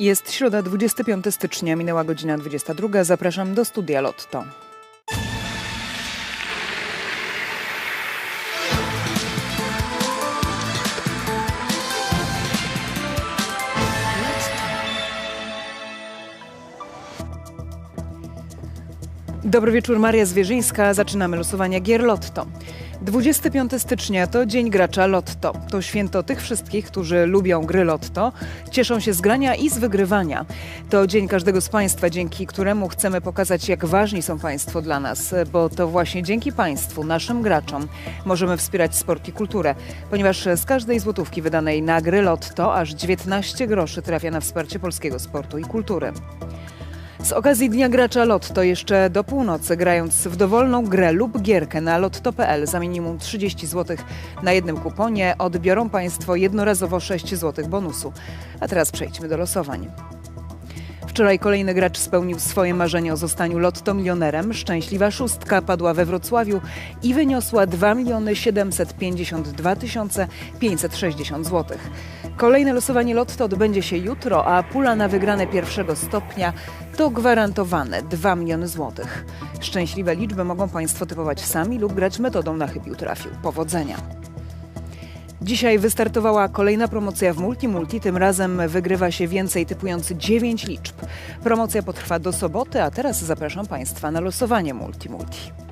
Jest środa 25 stycznia, minęła godzina 22. Zapraszam do studia Lotto. Dobry wieczór, Maria Zwierzyńska. Zaczynamy losowanie gier Lotto. 25 stycznia to Dzień Gracza Lotto. To święto tych wszystkich, którzy lubią gry Lotto, cieszą się z grania i z wygrywania. To dzień każdego z Państwa, dzięki któremu chcemy pokazać, jak ważni są Państwo dla nas, bo to właśnie dzięki Państwu, naszym graczom, możemy wspierać sport i kulturę, ponieważ z każdej złotówki wydanej na gry Lotto aż 19 groszy trafia na wsparcie polskiego sportu i kultury. Z okazji Dnia Gracza Lotto jeszcze do północy, grając w dowolną grę lub gierkę na lotto.pl za minimum 30 zł na jednym kuponie, odbiorą Państwo jednorazowo 6 zł bonusu. A teraz przejdźmy do losowań. Wczoraj kolejny gracz spełnił swoje marzenie o zostaniu lotto milionerem. Szczęśliwa szóstka padła we Wrocławiu i wyniosła 2 752 560 zł. Kolejne losowanie lotto odbędzie się jutro, a pula na wygrane pierwszego stopnia to gwarantowane 2 miliony złotych. Szczęśliwe liczby mogą Państwo typować sami lub grać metodą na chybił trafił. Powodzenia! Dzisiaj wystartowała kolejna promocja w Multi Multi. Tym razem wygrywa się więcej typując 9 liczb. Promocja potrwa do soboty, a teraz zapraszam Państwa na losowanie Multi Multi.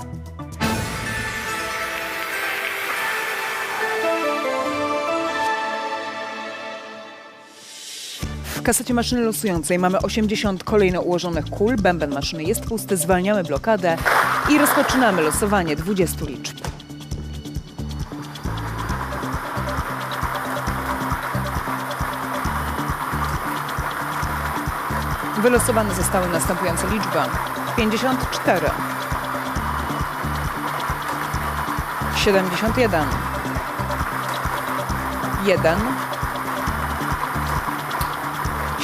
Kasecie maszyny losującej mamy 80 kolejno ułożonych kul. Bęben maszyny jest pusty, zwalniamy blokadę i rozpoczynamy losowanie 20 liczb. Wylosowane zostały następujące liczby. 54 71 1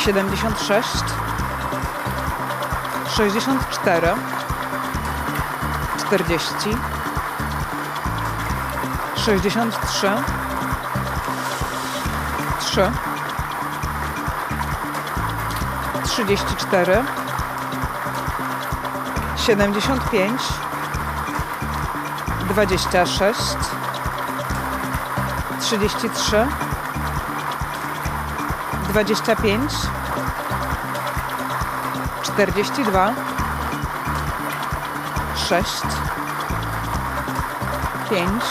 76 64 40 63 3 34 75 26 33 25 42 6 5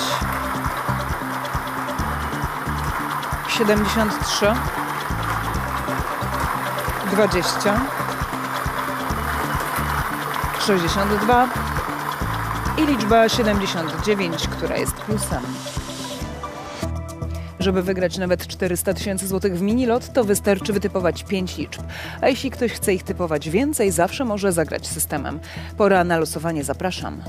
73 20 62 i liczba 79, która jest plusem. Żeby wygrać nawet 400 tysięcy złotych w minilot, to wystarczy wytypować 5 liczb. A jeśli ktoś chce ich typować więcej, zawsze może zagrać systemem. Pora na losowanie, zapraszam.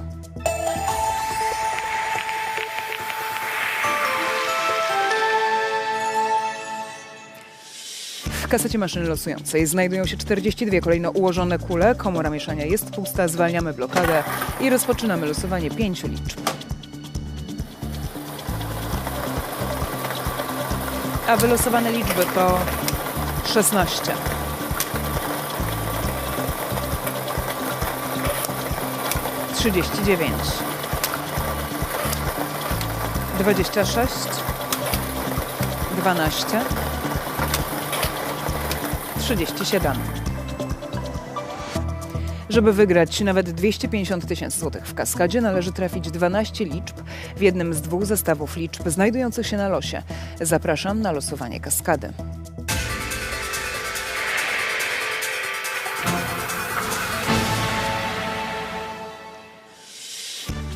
W kasecie maszyny losującej znajdują się 42 kolejno ułożone kule. Komora mieszania jest pusta, zwalniamy blokadę i rozpoczynamy losowanie 5 liczb. A wylosowane liczby to 16. Trzydzieści dziewięć, dwadzieścia sześć, dwanaście, trzydzieści siedem. Żeby wygrać nawet 250 tysięcy złotych w kaskadzie, należy trafić 12 liczb w jednym z dwóch zestawów liczb znajdujących się na losie. Zapraszam na losowanie kaskady.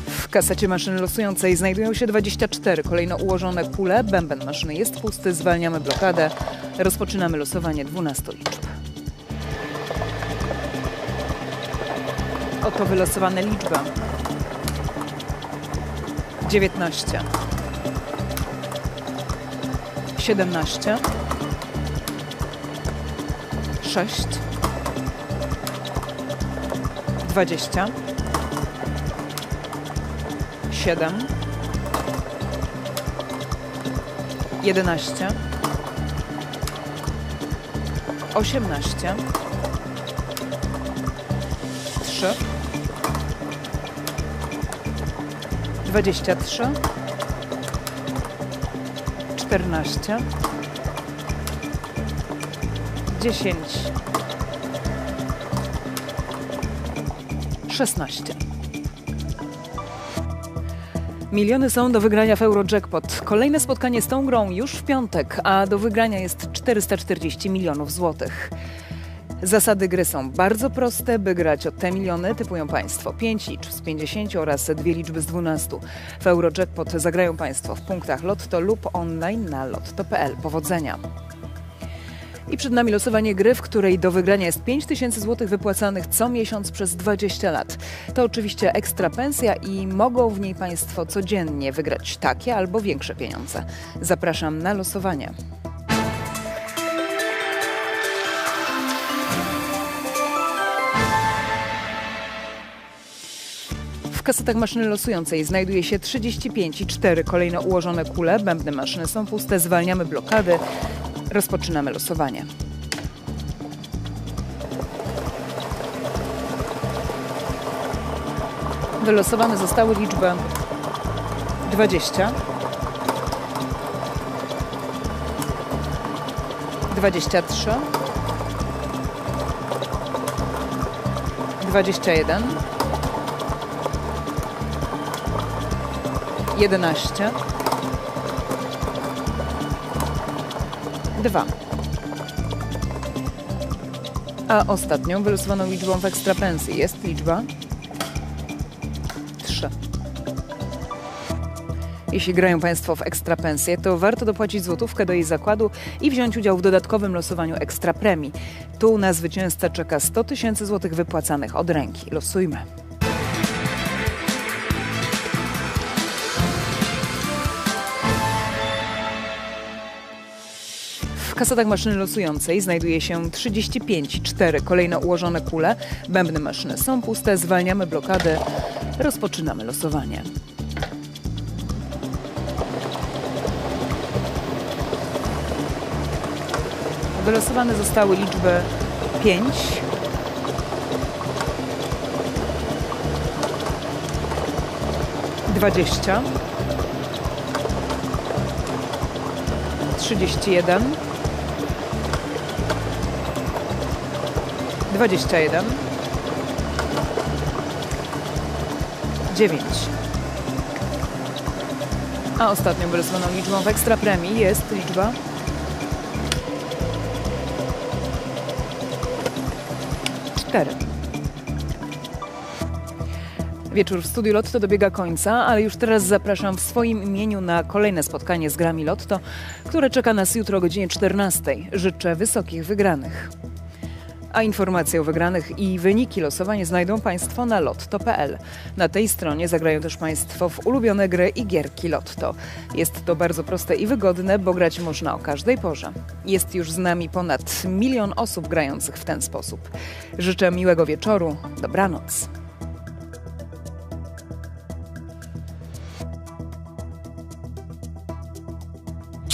W kasecie maszyny losującej znajdują się 24 kolejno ułożone kule. Bęben maszyny jest pusty, zwalniamy blokadę. Rozpoczynamy losowanie 12 liczb. Oto wylosowane liczby. 19 17 6 20 7 11 osiemnaście, trzy, dwadzieścia trzy, czternaście, dziesięć, szesnaście. Miliony są do wygrania w Eurojackpot. Kolejne spotkanie z tą grą już w piątek, a do wygrania jest 440 milionów złotych. Zasady gry są bardzo proste. By grać o te miliony typują Państwo 5 liczb z 50 oraz dwie liczby z 12. W Eurojackpot zagrają Państwo w punktach Lotto lub online na lotto.pl. Powodzenia! I przed nami losowanie gry, w której do wygrania jest 5 tysięcy złotych wypłacanych co miesiąc przez 20 lat. To oczywiście ekstra pensja i mogą w niej Państwo codziennie wygrać takie albo większe pieniądze. Zapraszam na losowanie. Kasetach maszyny losującej znajduje się 35 i 4 kolejno ułożone kule. Bębny maszyny są puste, zwalniamy blokady. Rozpoczynamy losowanie. Wylosowane zostały liczby 20, 23, 21, 11, 2. A ostatnią wylosowaną liczbą w ekstrapensji jest liczba 3. Jeśli grają Państwo w ekstrapensję, to warto dopłacić złotówkę do jej zakładu i wziąć udział w dodatkowym losowaniu ekstra premii. Tu na zwycięzcę czeka 100 tysięcy złotych wypłacanych od ręki. Losujmy. W kasetach maszyny losującej znajduje się 35, 4 kolejno ułożone kule. Bębny maszyny są puste, zwalniamy blokady, rozpoczynamy losowanie. Wylosowane zostały liczby 5, 20, 31, 21, 9. A ostatnią wylosowaną liczbą w ekstra premii jest liczba 4. Wieczór w studiu Lotto dobiega końca, ale już teraz zapraszam w swoim imieniu na kolejne spotkanie z grami Lotto, które czeka nas jutro o godzinie 14. Życzę wysokich wygranych. A informacje o wygranych i wyniki losowania znajdą Państwo na lotto.pl. Na tej stronie zagrają też Państwo w ulubione gry i gierki Lotto. Jest to bardzo proste i wygodne, bo grać można o każdej porze. Jest już z nami ponad milion osób grających w ten sposób. Życzę miłego wieczoru. Dobranoc.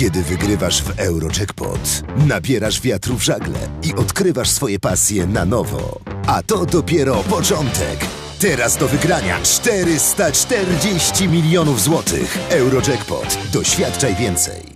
Kiedy wygrywasz w Eurojackpot, nabierasz wiatru w żagle i odkrywasz swoje pasje na nowo. A to dopiero początek. Teraz do wygrania 440 milionów złotych. Eurojackpot. Doświadczaj więcej.